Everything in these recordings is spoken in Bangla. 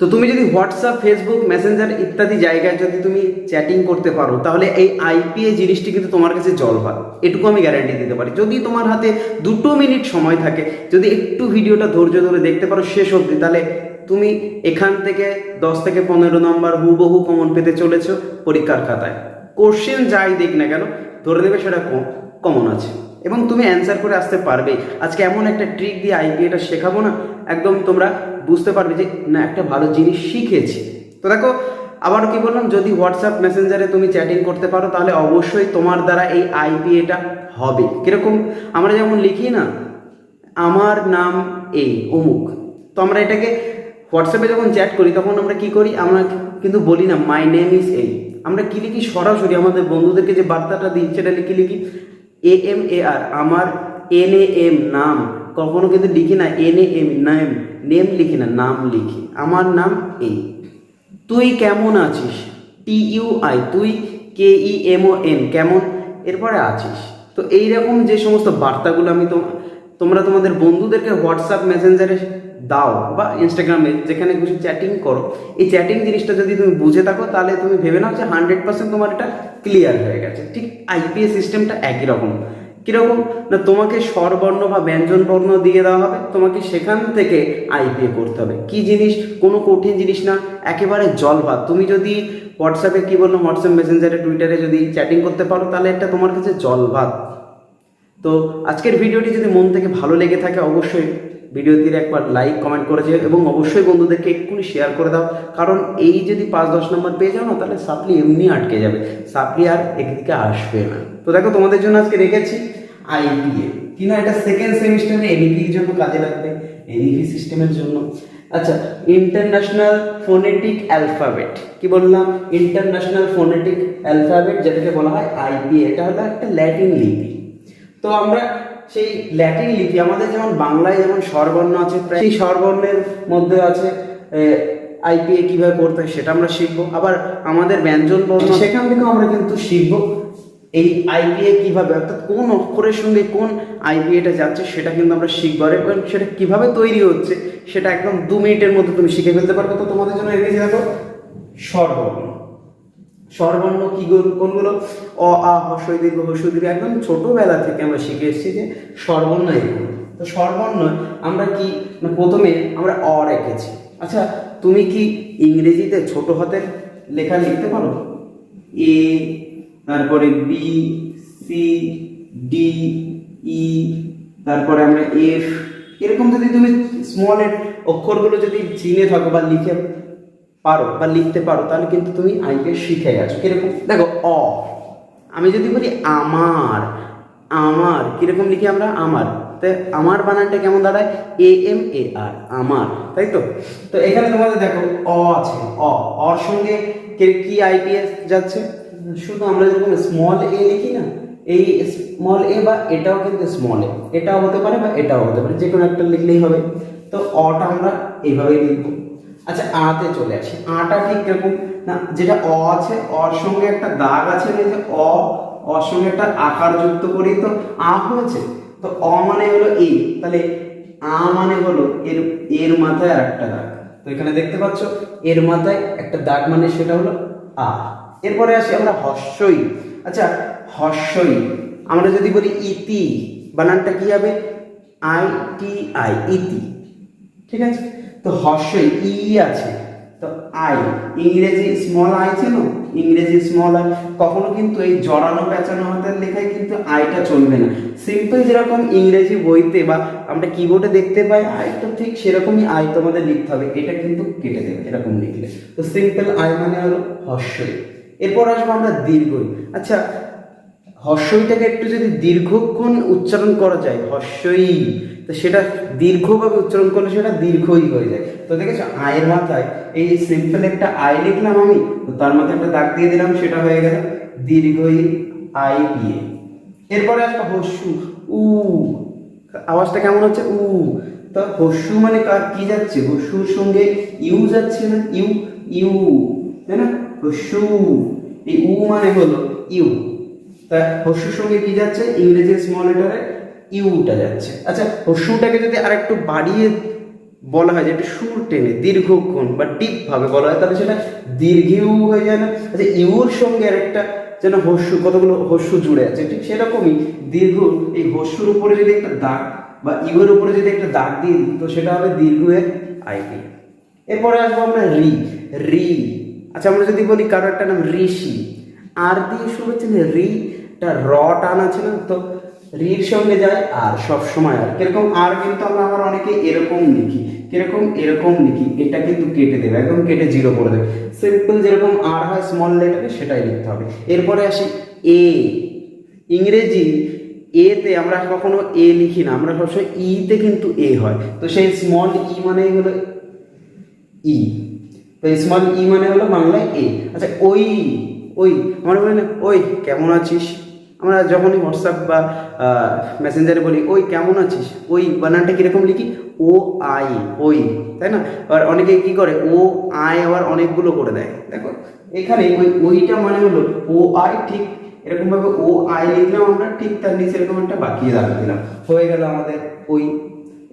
তো তুমি যদি হোয়াটসঅ্যাপ ফেসবুক মেসেঞ্জার ইত্যাদি জায়গায় যদি তুমি চ্যাটিং করতে পারো, তাহলে এই আইপিএ জিনিসটি কিন্তু তোমার কাছে জল ভাত এটুকু আমি গ্যারান্টি দিতে পারি। যদি তোমার হাতে দুটো মিনিট সময় থাকে, যদি একটু ভিডিওটা ধৈর্য ধরে দেখতে পারো শেষ অবধি, তাহলে তুমি এখান থেকে দশ থেকে পনেরো নম্বর হুবহু কমন পেতে চলেছো পরীক্ষার খাতায়। কোশ্চেন যাই দিক না কেন, ধরে নেবে সেটা কমন আছে। এবং তুমি অ্যান্সার করে আসতে পারবে। আজকে এমন একটা ট্রিক দিয়ে আইপিএটা শেখাবো না, একদম তোমরা বুঝতে পারবে যে, না, একটা ভালো জিনিস শিখেছি। তো দেখো, আবার কি বললাম, যদি হোয়াটসঅ্যাপ মেসেঞ্জারে তুমি চ্যাটিং করতে পারো, তাহলে অবশ্যই তোমার দ্বারা এই আইপিএটা হবে। কীরকম? আমরা যেমন লিখি না, আমার নাম এই অমুক। তো আমরা এটাকে হোয়াটসঅ্যাপে যখন চ্যাট করি, তখন আমরা কি করি? আমরা কিন্তু বলি না মাই নেম ইজ এই আমরা কি লিখি? সরাসরি আমাদের বন্ধুদেরকে যে বার্তাটা দিই, সেটা লিখি লিখি এ এম এ আর আমার এন এ এম নাম। কখনো কিন্তু লিখি না N A M name. Name লিখি না, নাম লিখি। আমার নাম এ তুই কেমন আছিস? টি ইউ আই তুই কে ই এম ও এন কেমন? এরপরে আছিস। তো এইরকম যে সমস্ত বার্তাগুলো আমি তো তোমরা তোমাদের বন্ধুদেরকে হোয়াটসঅ্যাপ মেসেঞ্জারে দাও বা ইনস্টাগ্রামে যেখানে কিছু চ্যাটিং করো। এই চ্যাটিং জিনিসটা যদি তুমি বুঝে থাকো, তাহলে তুমি ভেবে নাও যে হান্ড্রেড পার্সেন্ট তোমার এটা ক্লিয়ার হয়ে গেছে। ঠিক আইপিএস সিস্টেমটা একই রকম। কীরকম? না, তোমাকে স্বরবর্ণ বা ব্যঞ্জন বর্ণ দিয়ে দেওয়া হবে, তোমাকে সেখান থেকে আইপিএ করতে হবে। কি জিনিস? কোনো কঠিন জিনিস না, একেবারে জল ভাত তুমি যদি হোয়াটসঅ্যাপে কী বলল হোয়াটসঅ্যাপ মেসেঞ্জারে টুইটারে যদি চ্যাটিং করতে পারো, তাহলে এটা তোমার কাছে জল ভাত তো আজকের ভিডিওটি যদি মন থেকে ভালো লেগে থাকে, অবশ্যই ভিডিওটির একবার লাইক কমেন্ট করে যেও এবং অবশ্যই বন্ধুদেরকে এক্ষুনি শেয়ার করে দাও। কারণ এই যদি পাঁচ দশ নম্বর পেয়ে যাও না, তাহলে সাপ্লি এমনি আটকে যাবে। সাপ্লি আর একদিকে আসবে না। তো দেখো, তোমাদের জন্য আজকে রেখেছি আইপিএ কি না, এটা সেকেন্ড সেমিস্টারে এনইপির জন্য কাজে লাগবে। এনইপি সিস্টেমের জন্য। আচ্ছা ইন্টারন্যাশনাল ফোনেটিক অ্যালফাবেট কি বললাম? ইন্টারন্যাশনাল ফোনেটিক অ্যালফাবেট যেটাকে বলা হয় আইপিএ এটা হলো একটা ল্যাটিন লিপি। তো আমরা সেই ল্যাটিন লিপি, আমাদের যেমন বাংলায় যেমন স্বরবর্ণ আছে, প্রায় সেই স্বরবর্ণের মধ্যে আছে আইপিএ কীভাবে করতে হয় সেটা আমরা শিখব। আবার আমাদের ব্যঞ্জন বর্ণ সেখান থেকেও আমরা কিন্তু শিখব এই আইপিএ কীভাবে, অর্থাৎ কোন অক্ষরের সঙ্গে কোন আইপিএটা যাচ্ছে সেটা কিন্তু আমরা শিখব। আর এবং সেটা কীভাবে তৈরি হচ্ছে সেটা একদম দু মিনিটের মধ্যে তুমি শিখে ফেলতে পারবে। তো তোমাদের জন্য এগিয়ে দেখো স্বরবর্ণ। স্বরবর্ণ কি কোনগুলো? অ, আ হস্যই দীর্ঘ হস্য দীর্ঘ, একদম ছোটবেলা থেকে আমরা শিখে এসেছি যে স্বরবর্ণ এগুলো। তো স্বরবর্ণ আমরা কি প্রথমে আমরা অ রেখেছি। আচ্ছা তুমি কি ইংরেজিতে ছোট হাতের লেখা লিখতে পারো? এ, তারপরে বি, সি, ডি, ই, তারপরে আমরা এফ। এরকম যদি তুমি স্মল অক্ষরগুলো যদি চিনে থাকো বা লিখে পারো বা লিখতে পারো, তাহলে কিন্তু তুমি আইকে শিখে গেছো। কীরকম? দেখো, অ। আমি যদি বলি আমার আমার, কীরকম লিখি আমরা? আমার। তাই আমার বানানটা কেমন দাঁড়ায়? এ, এম, এ, আর, আমার। তাই তো? তো এখানে তোমাদের দেখো, অ আছে, অ। অর সঙ্গে কে- কি আইপিএস যাচ্ছে? শুধু আমরা যেরকম স্মল এ লিখি না, এই স্মল এ বা এটাও কিন্তু স্মল এ এটাও হতে পারে বা এটাও হতে পারে যে কোনো একটা লিখলেই হবে। তো অটা আমরা এইভাবেই লিখব। আচ্ছা আতে চলে আসি। আটা ঠিক কীরকম? না, যেটা অ আছে, অর সঙ্গে একটা দাগ আছে না যে অ, অর সঙ্গে একটা আকার যুক্ত করি তো আ হয়েছে। তো অ মানে হলো এই তাহলে আ মানে হলো এর এর মাথায় আর একটা দাগ। তো এখানে দেখতে পাচ্ছ, এর মাথায় একটা দাগ মানে সেটা হলো আ। এরপরে আসি আমরা হস্যই আচ্ছা হস্যই আমরা যদি বলি ইতি, বানানটা কি হবে? আই টি আই, ইতি। ঠিক আছে? তো হর্ষই ই আছে, তো আই। ইংরেজি স্মল আই ছিল? ইংরেজি স্মল আই কখনো কিন্তু এই জড়ানো পেঁচানো হাতের লেখায় কিন্তু আইটা চলবে না। সিম্পল যেরকম ইংরেজি বইতে বা আমরা কিবোর্ডে দেখতে পাই আই তো ঠিক সেরকমই আই তোমাদের লিখতে হবে। এটা কিন্তু কেটে দেবে, এরকম লিখলে। তো সিম্পল আই মানে হলো হর্ষই এরপর আসব আমরা দীর্ঘই আচ্ছা হর্ষইটাকে একটু যদি দীর্ঘক্ষণ উচ্চারণ করা যায় হর্ষই তো সেটা দীর্ঘভাবে উচ্চারণ করলে সেটা দীর্ঘই হয়ে যায়। তো দেখেছ, আয়ের মাথায় এই সিম্পল একটা আয় লিখলাম আমি, তো তার মাথায় একটা দাগ দিয়ে দিলাম, সেটা হয়ে গেল দীর্ঘই আই দিয়ে। এরপরে আসবে হস্যু, উ। আওয়াজটা কেমন হচ্ছে? উ। তো হস্যু মানে কার, কি যাচ্ছে? হস্যুর সঙ্গে ইউ যাচ্ছে না? U U. তাই না? হস্যু। এই উ মানে হলো ইউ। তা হস্যুর সঙ্গে কি যাচ্ছে? ইংরেজি স্মল লেটারে ইউটা যাচ্ছে। আচ্ছা হস্যুটাকে যদি আরেকটু বাড়িয়ে বলা হয় যে একটু সুর টেনে, দীর্ঘক্ষণ বা ডিপ ভাবে বলা হয়, তাহলে সেটা দীর্ঘিউ হয়ে যায় না? আচ্ছা ইউর সঙ্গে আরেকটা যেন হস্যু, কতগুলো হস্যু জুড়ে আছে, ঠিক সেরকমই দীর্ঘ, এই হস্যুর উপরে যদি একটা দাগ বা ইউর উপরে যদি একটা দাগ দিই, তো সেটা হবে দীর্ঘের আইপি। এরপরে আসব আমরা রি রি। আচ্ছা আমরা যদি বলি কারও একটা নাম ঋষি, আর দিয়ে শুরু হচ্ছে না রিটা র টান আছে না, তো রির সঙ্গে যায় আর সব সময় আর। কীরকম আর কিন্তু আমরা আবার অনেকে এরকম লিখি। কীরকম এরকম লিখি, এটা কিন্তু কেটে দেবে, একদম কেটে জিরো করে দেবে। সিম্পল যেরকম আর হয় স্মল লেটারে সেটাই লিখতে হবে। এরপরে আসি এ ইংরেজি এতে আমরা কখনো এ লিখি না, আমরা সবসময় ইতে কিন্তু এ হয়। তো সেই স্মল ই মানেই হলো ই তো স্মল ই মানে হলো বাংলায় এ আচ্ছা ওই ওই, আমরা বলি না, ওই, কেমন আছিস? আমরা যখনই হোয়াটসঅ্যাপ বা মেসেঞ্জারে বলি, ওই কেমন আছিস? ওই বানানটা কীরকম লিখি? ও আই, ওই। তাই না? আর অনেকে কি করে? ও আই আবার অনেকগুলো করে দেয়। দেখো, এখানে ওই ওইটা মানে হলো ও আই ঠিক এরকমভাবে ও আই লিখলাম আমরা, ঠিক তার নিচে এরকম একটা বাকিয়ে দাগ দিলাম। হয়ে গেল আমাদের ওই।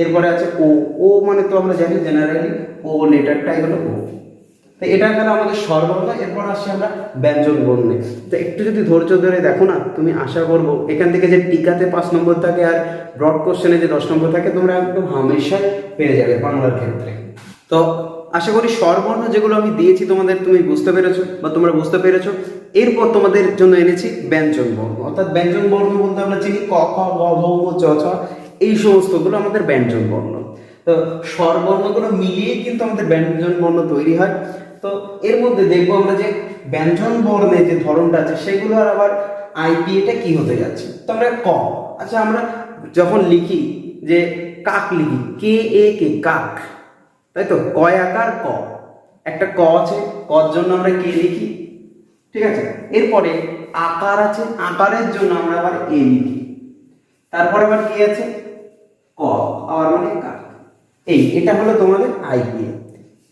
এরপরে আছে ও। ও মানে তো আমরা জানি জেনারেলি ও লেটারটাই হলো ও। তো এটা গেল আমাদের স্বরবর্ণ এরপর আসছি আমরা ব্যঞ্জন বর্ণে তো একটু যদি ধৈর্য ধরে দেখো না তুমি আশা করব এখান থেকে যে টিকাতে পাঁচ নম্বর থাকে আর ব্রড কোশ্চেনে যে দশ নম্বর থাকে তোমরা একদম হামেশাই পেয়ে যাবে বাংলার ক্ষেত্রে। তো আশা করি স্বরবর্ণ যেগুলো আমি দিয়েছি তোমাদের তুমি বুঝতে পেরেছ বা তোমরা বুঝতে পেরেছ। এরপর তোমাদের জন্য এনেছি ব্যঞ্জন বর্ণ। অর্থাৎ ব্যঞ্জন বর্ণ বলতে আমরা চিনি ক খ গ ঙ, চ ছ এই সমস্তগুলো আমাদের ব্যঞ্জন বর্ণ। তো স্বরবর্ণগুলো মিলিয়ে কিন্তু আমাদের ব্যঞ্জন বর্ণ তৈরি হয়। তো এর মধ্যে দেখব আমরা যে ব্যঞ্জন বর্ণের যে ধরনটা আছে, সেগুলো আর আবার আইপিএটা কি হতে যাচ্ছে? তো আমরা ক। আচ্ছা আমরা যখন লিখি যে কাক লিখি কে এ কে কাক, তাই তো? কয় আকার, ক। একটা ক আছে, কর জন্য আমরা কে লিখি, ঠিক আছে? এরপরে আকার আছে, আকারের জন্য আমরা আবার এ লিখি। তারপরে আবার কি আছে? ক, আবার মানে কাক। এই, এটা হলো তোমাদের আইপি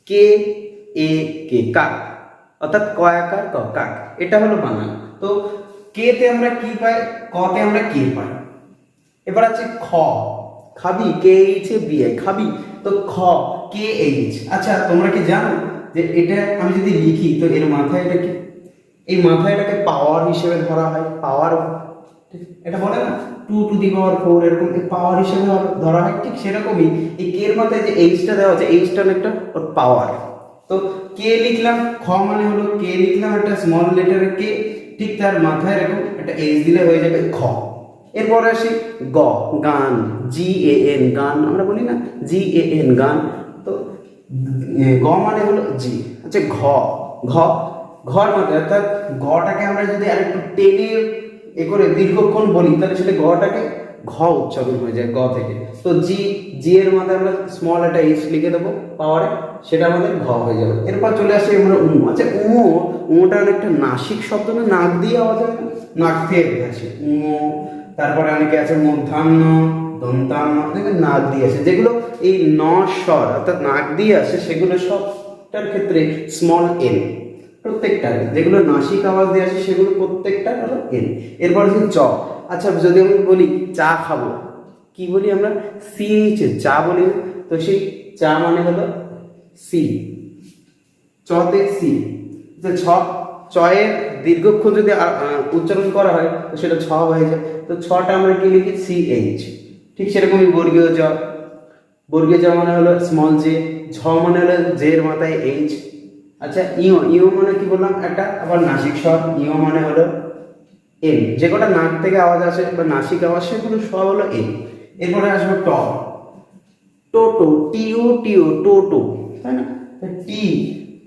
কে এ, কে, কাক। অর্থাৎ ক আকার, ক কাক। এটা হলো বানান তো কে তে আমরা কি পাই? ক তে আমরা কে পাই? এবার আছে খ। খাবি? K H A B I. খাবি? তো খ, কে এইচ। আচ্ছা তোমরা কি জানো যে এটা আমি যদি লিখি, তো এর মাথায় এটা কি? এই মাথায় এটাকে পাওয়ার হিসেবে ধরা হয়। পাওয়ার এটা বলে না? Two to the power four এরকম পাওয়ার হিসেবে ধরা হয়। ঠিক সেরকমই এই কে এর মাথায় যে এইচটা দেওয়া আছে এইচটা একটা ওর পাওয়ার তো কে লিখলাম? খ মানে হলো কে লিখলাম একটা স্মল লেটার কে? ঠিক তার মাথায় এরকম একটা এইচ দিলে হয়ে যাবে খ এরপর আসি গ, গান জি এ এন গান, আমরা বলি না? জি এ এন গান। তো গ মানে হলো জি আচ্ছা ঘ ঘ, ঘর মধ্যে অর্থাৎ ঘটাকে আমরা যদি আরেকটু টেনে এ করে দীর্ঘক্ষণ বলি, তাহলে সেটা গটাকে ঘ উচ্চারণ হয়ে যায়, গ থেকে। তো জি জি এর মধ্যে আমরা স্মল একটা এইচ লিখে দেবো পাওয়ারে সেটা আমাদের ঘ হয়ে যাবে। এরপর চলে আসে আমরা উমো আচ্ছা উমো উমোটা অনেকটা নাসিক শব্দ না? নাক দিয়ে আওয়াজ হয় নাক থেকে আসে। উমো তারপরে অনেকে আছে মধ্যাহ্ন দন্তান্ন দেখবেন নাক দিয়ে আসে। যেগুলো এই ন স্বর, অর্থাৎ নাক দিয়ে আসে, সেগুলো সবটার ক্ষেত্রে স্মল এন প্রত্যেকটা যেগুলো নাসিক আওয়াজ দিয়ে আসে, সেগুলো প্রত্যেকটা হলো এন এরপর হচ্ছে চ। আচ্ছা যদি আমি বলি চা খাব, কি বলি আমরা? সি এইচ চা বলি। তো সেই চা মানে হলো সি চতে সি যে ছ চয়ের দীর্ঘক্ষণ যদি উচ্চারণ করা হয়, তো সেটা ছ হয়ে যায়। তো ছটা আমরা কি লিখি? সি এইচ ঠিক সেরকমই বর্গীয় জ। বর্গীয় জ মানে হলো স্মল জে ঝ মানে হলো জের মাথায় এইচ আচ্ছা ইও ইও মানে কি বললাম? একটা আবার নাসিক স্বর ইও মানে হলো এন যে কটা নাক থেকে আওয়াজ আসে বা নাসিক আওয়াজ সেগুলো সব হলো এন এরপরে আসবে ট। টোটো টিও টিও টোটো তাই না? টি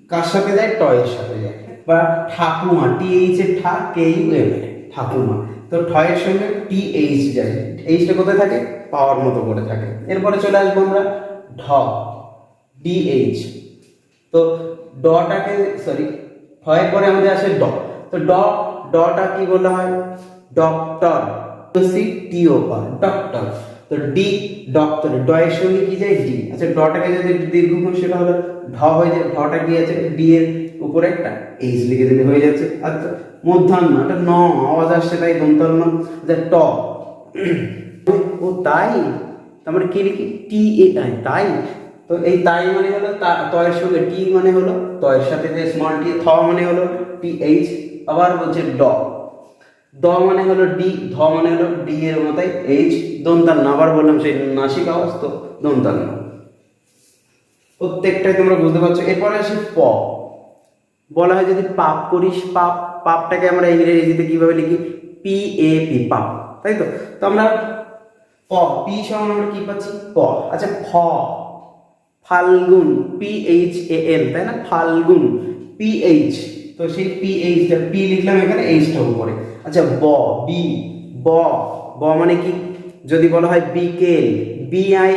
কার সাথে যায়? ট এর সাথে যায়। বা ঠাকুমা টি এইচ এর ঠা কে ইউ এম এ, ঠাকুমা। তো ঠ এর সঙ্গে টি এইচ যায়। এইচটা কোথায় থাকে? পাওয়ার মতো করে থাকে। এরপরে চলে আসব আমরা ঢ ডি এইচ তো ডটাকে সরি হয় পরে আমাদের আসে ড। তো ড ডটা কি বলা হয়? ডক্টর। তো সি, টি ও পার ডক্টর। তো ডি, ডক্টর। ড এর সঙ্গে কি যায়? ডি। আচ্ছা ডটাকে যদি দীর্ঘক্ষণ সেটা হলো, ঢ হয়ে যায় ঢটা কি আছে? ডি এর উপরে একটা এইচ লিখে দিলে হয়ে যাচ্ছে। আচ্ছা মধ্যাহ্ন এটা ন, আওয়াজ আসছে তাই দন্তান্ন আচ্ছা ট। ও তাই তারপরে কি লিখি? টি এ তাই। তো এই তাই মানে হলো তয়ের সঙ্গে টি মানে হলো, তয়ের সাথে যে স্মল টি থ মানে হলো টি এইচ আবার বলছে ড। দ মানে হলো ডি, ধ মানে হলো ডি এর মতোই, এইচ দন্তান্ন আবার বললাম সেই নাসিক আওয়াজ তো দন্তান্ন প্রত্যেকটাই তোমরা বুঝতে পারছ। এরপরে আসি প। বলা হয় যদি পাপ করিস, পাপ, পাপটাকে আমরা ইংরেজিতে কীভাবে লিখি? পি এ পি পাপ, তাই তো? তো আমরা প, পি সমান আমরা কি পাচ্ছি? প। আচ্ছা ফ ফাল্গুন পি এইচ এ এল তাই না? ফাল্গুন পি এইচ তো সেই পি এইচটা পি লিখলাম এখানে এইচটা উপরে। আচ্ছা ব বি ব ব মানে কি? যদি বলা হয় বিকেল বি আই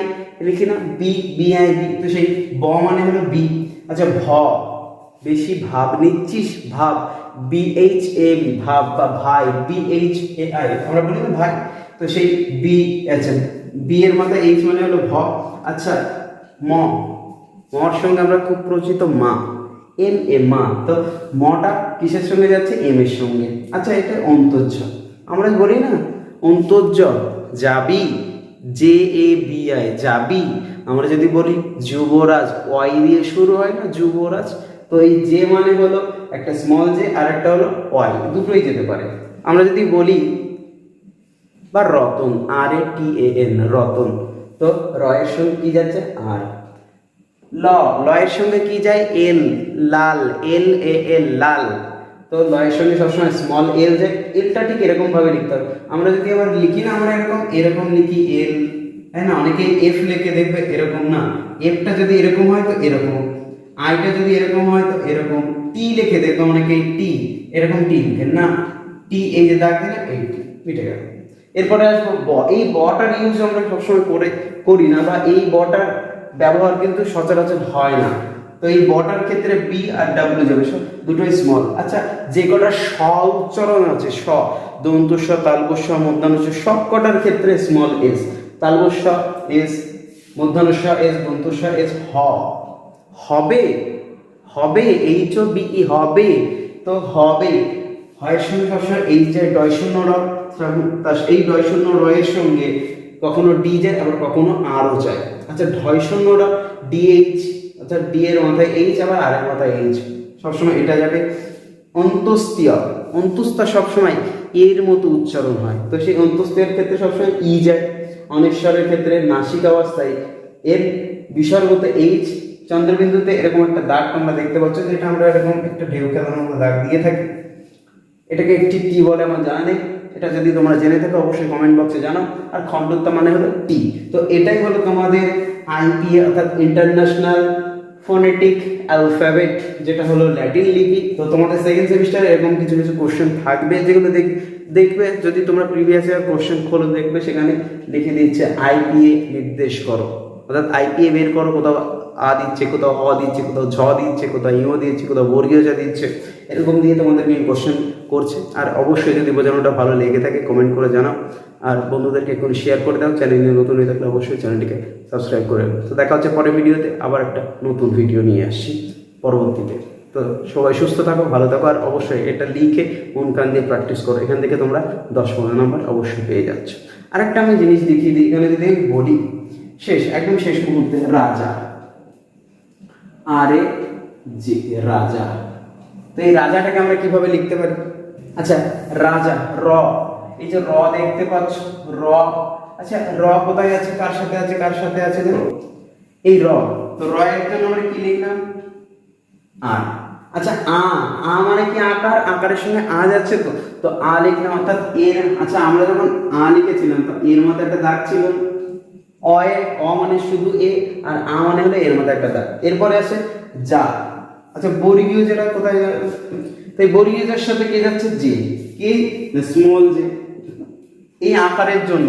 লিখি না? বি বি আই বি তো সেই ব মানে হলো বি আচ্ছা ভ, বেশি ভাব নিচ্ছিস? ভাব বি এইচ এ বি ভাব বা ভাই বি এইচ এ আই আমরা বলি না ভাই। তো সেই বি আচ্ছা বি এর মাথায় এইচ মানে হলো ভ। আচ্ছা ম। মর সঙ্গে আমরা খুব পরিচিত মা। এম এ মা। তো মটা কিসের সঙ্গে যাচ্ছে? এম এর সঙ্গে। আচ্ছা এটা অন্তর্য। আমরা বলি না, অন্তর্য। যাবি। জে এ বি আই যাবি। আমরা যদি বলি যুবরাজ, ওয়াই দিয়ে শুরু হয় না, যুবরাজ? তো এই যে মানে হলো একটা স্মল জে আর একটা হলো ওয়াই। দুটোই যেতে পারে। আমরা যদি বলি বা Ratan R A T A N Ratan. তো রয়ের সঙ্গে কি যাচ্ছে? আর। ল লয়ের সঙ্গে কি যায়? এল লাল এল এ এল লাল। তো লয়ের সঙ্গে সবসময় স্মল এল যায়। এলটা ঠিক এরকম ভাবে লিখতে হবে। আমরা যদি আবার লিখি না আমরা এরকম এরকম লিখি এল তাই না? অনেকে এফ লিখে দেখবে এরকম না। এফটা যদি এরকম হয় তো এরকম। আইটা যদি এরকম হয় তো এরকম। টি লিখে দেখবে অনেকে টি এরকম টি লিখে না? টি এই যে দাগ দিলে এই টি মিটে গেল। এরপরে আসব ব। এই বটার ইউজ আমরা সবসময় করে করি না বা এই বটার ব্যবহার কিন্তু সচরাচর হয় না। তো এই বটার ক্ষেত্রে বি আর ডাব্লিউ যাবে দুটোই স্মল আচ্ছা যে কটা স উচ্চারণ আছে, স দন্তস্ব তালবস্ব মধ্যাহ্নস্ব সব কটার ক্ষেত্রে স্মল এস তালবস্ব এস মধ্যাহ্নস্ব এস দন্তস্ব এস হ। হবে হবে এইচ ও বিই হবে। তো হবে, হয় সঙ্গে সবসময় এইচ যায় ডয় শূন্য তার এই ডয় শূন্য র এর সঙ্গে কখনো ডি যায়, আবার কখনো আরও যায়। আচ্ছা ঢয় শূন্য র ডিএইচ আচ্ছা ডি এর মাথায় এইচ আবার আর এর মাথায় এইচ সবসময় এটা যাবে। অন্তস্তীয় অন্তুস্তা সবসময় এর মতো উচ্চারণ হয়। তো সেই অন্তস্তীয়ের ক্ষেত্রে সবসময় ই যায়। অনেশ্বরের ক্ষেত্রে নাসিক অবস্থায় এর বিসর্গতে এইচ চন্দ্রবিন্দুতে এরকম একটা দাগ তোমরা দেখতে পাচ্ছ, যেটা আমরা এরকম একটা ঢেউ মতো দাগ দিয়ে থাকি। এটাকে ঠিক কি বলে, আমার জানা নেই। এটা যদি তোমরা জেনে থাকো, অবশ্যই কমেন্ট বক্সে জানাও। আর খণ্ডত্ব মানে হলো টি তো এটাই হলো তোমাদের আইপি অর্থাৎ ইন্টারন্যাশনাল ফোনেটিক অ্যালফাবেট যেটা হলো ল্যাটিন লিপি। তো তোমাদের সেকেন্ড সেমিস্টারে এরকম কিছু কিছু কোশ্চেন থাকবে, যেগুলো দেখ দেখবে, যদি তোমরা প্রিভিয়াস ইয়ার কোশ্চেন খোলো, দেখবে সেখানে লিখে দিচ্ছে আইপিএ নির্দেশ করো। অর্থাৎ আইপিএ বের করো, কোথাও আ দিচ্ছে, কোথাও অ দিচ্ছে, কোথাও ঝ দিচ্ছে, কোথাও ইও দিচ্ছে, কোথাও বর্গীয় যা দিচ্ছে। এরকম দিয়ে তোমাদের নিয়ে কোশ্চেন করছে। আর অবশ্যই যদি বোঝানোটা ভালো লেগে থাকে কমেন্ট করে জানাও। আর বন্ধুদেরকে এখন শেয়ার করে দাও। চ্যানেল নতুন হয়ে থাকলে অবশ্যই চ্যানেলটিকে সাবস্ক্রাইব করে তো দেখা হচ্ছে পরের ভিডিওতে। আবার একটা নতুন ভিডিও নিয়ে আসছি পরবর্তীতে। তো সবাই সুস্থ থাকো, ভালো থাকো। আর অবশ্যই এটা লিখে মন কান দিয়ে প্র্যাকটিস করো। এখান থেকে তোমরা দশ পনেরো নম্বর অবশ্যই পেয়ে যাচ্ছ। আর একটা আমি জিনিস দেখিয়ে দিই, এখানে যদি বলি, শেষ, একদম শেষ মুহূর্তে, রাজা। আরে জি, রাজা। তো এই রাজাটাকে আমরা কীভাবে লিখতে পারি? আচ্ছা রাজা, র। এই যে র দেখতে পাচ্ছ, র। আচ্ছা র কোথায় আছে? কার সাথে আছে? কার সাথে আছে দেখো। এই র। তো র এর জন্য আমরা কি লিখলাম? আর। আচ্ছা আ। আ মানে কি আকার? আকারের সঙ্গে আ যাচ্ছে তো। তো আ লিখলাম, অর্থাৎ এর। আচ্ছা আমরা যখন আ লিখেছিলাম, তো এর মধ্যে একটা দাগ ছিল। অয়ে অ মানে শুধু এ, আর আ মানে হলো এর মধ্যে একটা দাগ। এরপরে আছে যা। আচ্ছা বর্গীয় যেটা কোথায়? তাই বর্গীয়টার সাথে কে যাচ্ছে? যে কি? স্মল যে এই আকারের জন্য।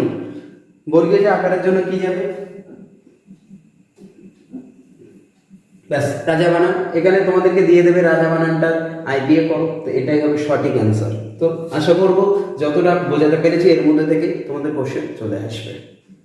বর্গীয় যে আকারের জন্য কি যাবে? ব্যাস রাজা বানান। এখানে তোমাদেরকে দিয়ে দেবে রাজা বানানটা আইবিএ করো। তো এটাই হবে সঠিক অ্যান্সার তো আশা করব যতটা বোঝাতে পেরেছি এর মধ্যে থেকে তোমাদের কোশ্চেন চলে আসবে।